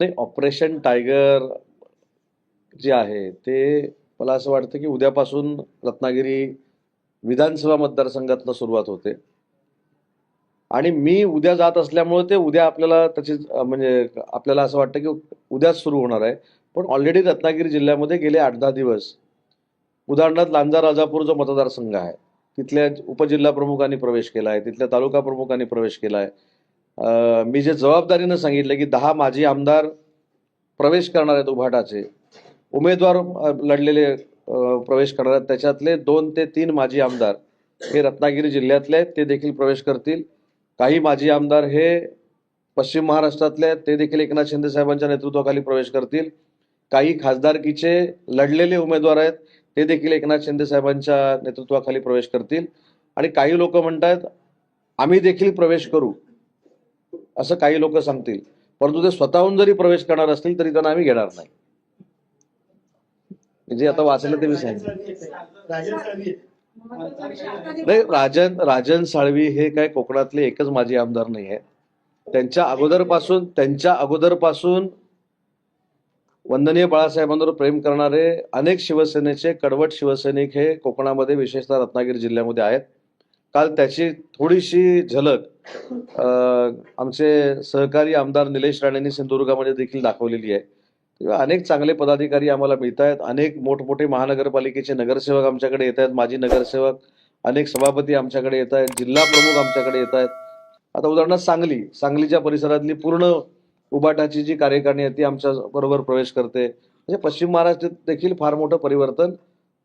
नाही operation tiger जे आहे ते मला असं वाटतं की उद्यापासून रत्नागिरी विधानसभा मतदारसंघातनं सुरुवात होते. आणि मी उद्या जात असल्यामुळे ते उद्या आपल्याला त्याची म्हणजे आपल्याला असं वाटतं की उद्याच सुरू होणार आहे. पण ऑलरेडी रत्नागिरी जिल्ह्यामध्ये गेले आठ दहा दिवस उदाहरणार्थ लांजा राजापूर जो मतदारसंघ आहे तिथल्या उपजिल्हा प्रमुखांनी प्रवेश केला आहे तिथल्या तालुका प्रमुखांनी प्रवेश केला आहे मी जे जबाबदारीनं सांगितलं की दहा माजी आमदार प्रवेश करणार आहेत उभाटाचे उमेदवार लढलेले प्रवेश करणार आहेत. त्याच्यातले दोन ते तीन माजी आमदार हे रत्नागिरी जिल्ह्यातले आहेत ते देखील प्रवेश करतील. काही माजी आमदार हे पश्चिम महाराष्ट्रातले आहेत ते देखील एकनाथ शिंदे साहेबांच्या नेतृत्वाखाली प्रवेश करतील. काही खासदारकीचे लढलेले उमेदवार आहेत ते देखील एकनाथ शिंदे साहेबांच्या नेतृत्वाखाली प्रवेश करतील. आणि काही लोक म्हणतात आम्ही देखील प्रवेश करू. असं काही लोक सांगतील. परंतु ते स्वतःहून जरी प्रवेश करणार असतील तरी त्यांना आम्ही घेणार नाही. जे आता वाचलं ते मी सांगितलं राजन नाही राजन राजन साळवी हे काय कोकणातले एकच माजी आमदार नाही आहे त्यांच्या अगोदरपासून त्यांच्या अगोदरपासून वंदनीय बाळासाहेबांवर प्रेम करणारे अनेक शिवसेनेचे कडवट शिवसैनिक हे कोकणामध्ये विशेषतः रत्नागिरी जिल्ह्यामध्ये आहेत. काल त्याची थोडीशी झलक आमचे सहकारी आमदार निलेश राणेंनी सिंधुदुर्गामध्ये देखील दाखवलेली आहे. अनेक चांगले पदाधिकारी आम्हाला मिळत आहेत अनेक मोठमोठे महानगरपालिकेचे नगरसेवक आमच्याकडे येत आहेत माजी नगरसेवक अनेक सभापती आमच्याकडे येत आहेत जिल्हा प्रमुख आमच्याकडे येत आहेत आता उदाहरणार्थ सांगली. सांगलीच्या परिसरातली पूर्ण उबाटाची जी कार्यकारिणी आहे ती आमच्या बरोबर प्रवेश करते. म्हणजे पश्चिम महाराष्ट्रात देखील फार मोठं परिवर्तन